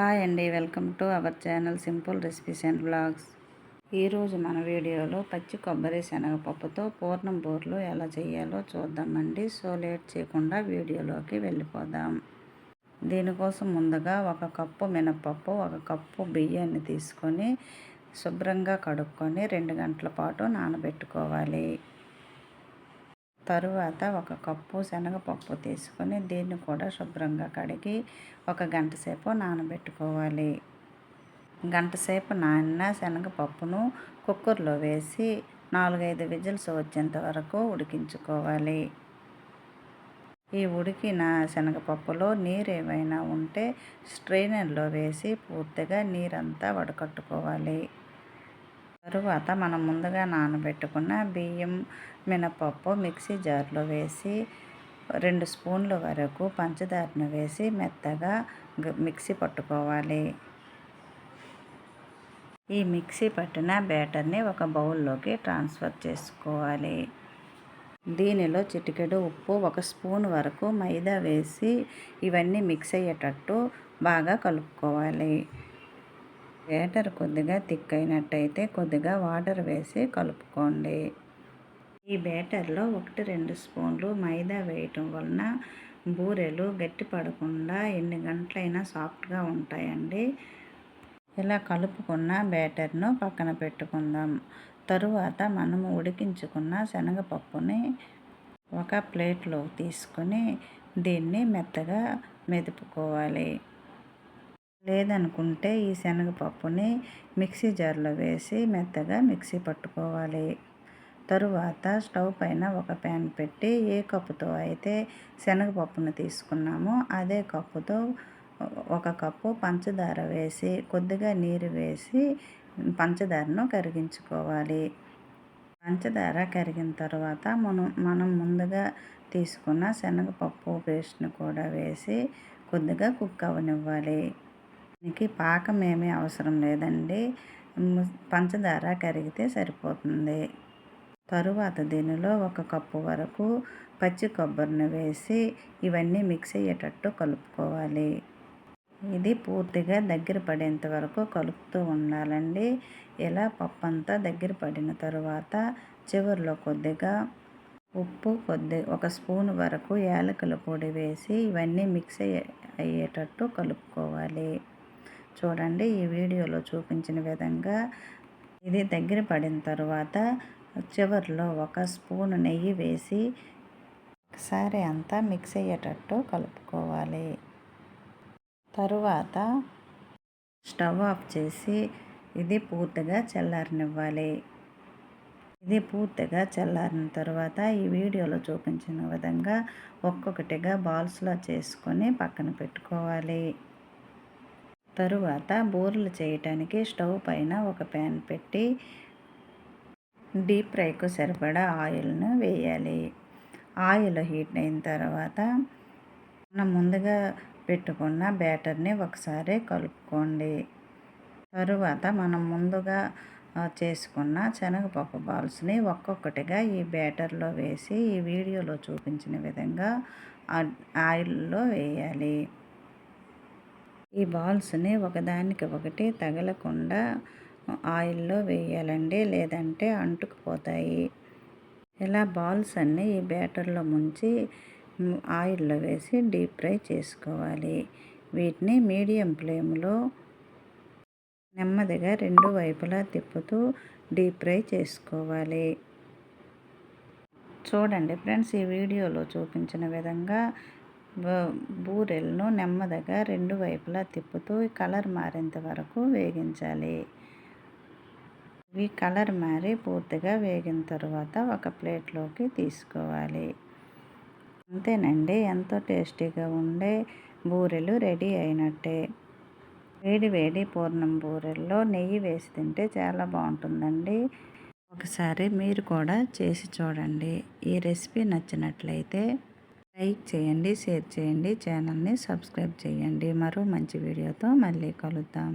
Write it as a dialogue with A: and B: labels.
A: Hi అండి welcome to our channel simple recipes and blogs. ఈరోజు మన వీడియోలో పచ్చి కొబ్బరి శనగపప్పుతో పూర్ణం బోర్లు ఎలా చేయాలో చూద్దామండి. సో లేట్ చేయకుండా వీడియోలోకి వెళ్ళిపోదాం. దీనికోసం ముందుగా ఒక కప్పు మినపప్పు ఒక కప్పు బియ్యాన్ని తీసుకొని శుభ్రంగా కడుక్కొని రెండు గంటల పాటు నానబెట్టుకోవాలి. తరువాత ఒక కప్పు శనగపప్పు తీసుకొని దీన్ని కూడా శుభ్రంగా కడిగి ఒక గంట సేపు నానబెట్టుకోవాలి. గంట సేపు నానిన శనగపప్పును కుక్కర్లో వేసి నాలుగైదు విజిల్స్ వచ్చేంత వరకు ఉడికించుకోవాలి. ఈ ఉడికిన శనగపప్పులో నీరు ఏమైనా ఉంటే స్ట్రైనర్లో వేసి పూర్తిగా నీరంతా వడకట్టుకోవాలి. తరువాత మనం ముందుగా నానబెట్టుకున్న బియ్యం మినపప్పు మిక్సీ జార్లో వేసి రెండు స్పూన్ల వరకు పంచదారను వేసి మెత్తగా మిక్సీ పట్టుకోవాలి. ఈ మిక్సీ పట్టిన బ్యాటర్ని ఒక బౌల్లోకి ట్రాన్స్ఫర్ చేసుకోవాలి. దీనిలో చిటికెడు ఉప్పు ఒక స్పూన్ వరకు మైదా వేసి ఇవన్నీ మిక్స్ అయ్యేటట్టు బాగా కలుపుకోవాలి. బ్యాటర్ కొద్దిగా థిక్ అయినట్టయితే కొద్దిగా వాటర్ వేసి కలుపుకోండి. ఈ బ్యాటర్లో ఒకటి రెండు స్పూన్లు మైదా వేయటం వలన బూరెలు గట్టి పడకుండా ఎన్ని గంటలైనా సాఫ్ట్గా ఉంటాయండి. ఇలా కలుపుకున్న బ్యాటర్ను పక్కన పెట్టుకుందాం. తరువాత మనము ఉడికించుకున్న శనగపప్పుని ఒక ప్లేట్లో తీసుకొని దీన్ని మెత్తగా మెదుపుకోవాలి. లేదనుకుంటే ఈ శనగపప్పుని మిక్సీ జార్లో వేసి మెత్తగా మిక్సీ పట్టుకోవాలి. తరువాత స్టవ్ పైన ఒక ప్యాన్ పెట్టి ఏ కప్పుతో అయితే శనగపప్పును తీసుకున్నామో అదే కప్పుతో ఒక కప్పు పంచదార వేసి కొద్దిగా నీరు వేసి పంచదారను కరిగించుకోవాలి. పంచదార కరిగిన తర్వాత మనం మనం ముందుగా తీసుకున్న శనగపప్పు పేస్ట్ని కూడా వేసి కొద్దిగా కుక్ అవనివ్వాలి దీనికి పాకం ఏమీ అవసరం లేదండి. పంచదార కరిగితే సరిపోతుంది. తరువాత దీనిలో ఒక కప్పు వరకు పచ్చి కొబ్బరిని వేసి ఇవన్నీ మిక్స్ అయ్యేటట్టు కలుపుకోవాలి. ఇది పూర్తిగా దగ్గర పడేంత వరకు కలుపుతూ ఉండాలండి. ఇలా పప్పు అంతా దగ్గర పడిన తరువాత చివరిలో కొద్దిగా ఉప్పు కొద్ది ఒక స్పూన్ వరకు యాలకుల పొడి వేసి ఇవన్నీ మిక్స్ అయ్యేటట్టు కలుపుకోవాలి. చూడండి ఈ వీడియోలో చూపించిన విధంగా ఇది దగ్గర పడిన తర్వాత చివరిలో ఒక స్పూన్ నెయ్యి వేసి ఒకసారి అంతా మిక్స్ అయ్యేటట్టు కలుపుకోవాలి. తరువాత స్టవ్ ఆఫ్ చేసి ఇది పూర్తిగా చల్లారనివ్వాలి. ఇది పూర్తిగా చల్లారిన తర్వాత ఈ వీడియోలో చూపించిన విధంగా ఒక్కొక్కటిగా బాల్స్లో చేసుకొని పక్కన పెట్టుకోవాలి. తరువాత బూరలు చేయటానికి స్టవ్ పైన ఒక ప్యాన్ పెట్టి డీప్ ఫ్రైకు సరిపడా ఆయిల్ను వేయాలి. ఆయిల్ హీట్ అయిన తర్వాత మనం ముందుగా పెట్టుకున్న బ్యాటర్ని ఒకసారి కలుపుకోండి. తరువాత మనం ముందుగా చేసుకున్న శనగపప్పు బాల్స్ని ఒక్కొక్కటిగా ఈ బ్యాటర్లో వేసి ఈ వీడియోలో చూపించిన విధంగా ఆయిల్లో వేయాలి. ఈ బాల్స్ని ఒకదానికి ఒకటి తగలకుండా ఆయిల్లో వేయాలండి లేదంటే అంటుకుపోతాయి. ఇలా బాల్స్ అన్నీ ఈ బ్యాటర్లో ముంచి ఆయిల్లో వేసి డీప్ ఫ్రై చేసుకోవాలి. వీటిని మీడియం ఫ్లేమ్లో నెమ్మదిగా రెండు వైపులా తిప్పుతూ డీప్ ఫ్రై చేసుకోవాలి. చూడండి ఫ్రెండ్స్ ఈ వీడియోలో చూపించిన విధంగా బూరెలను నెమ్మదిగా రెండు వైపులా తిప్పుతూ కలర్ మారేంత వరకు వేగించాలి. ఇవి కలర్ మారి పూర్తిగా వేగిన తర్వాత ఒక ప్లేట్లోకి తీసుకోవాలి. అంతేనండి ఎంతో టేస్టీగా ఉండే బూరెలు రెడీ అయినట్టే. వేడి వేడి పూర్ణం బూరెల్లో నెయ్యి వేసి తింటే చాలా బాగుంటుందండి. ఒకసారి మీరు కూడా చేసి చూడండి. ఈ రెసిపీ నచ్చినట్లయితే లైక్ చేయండి షేర్ చేయండి ఛానల్ని సబ్స్క్రైబ్ చేయండి. మరో మంచి వీడియోతో మళ్ళీ కలుద్దాం.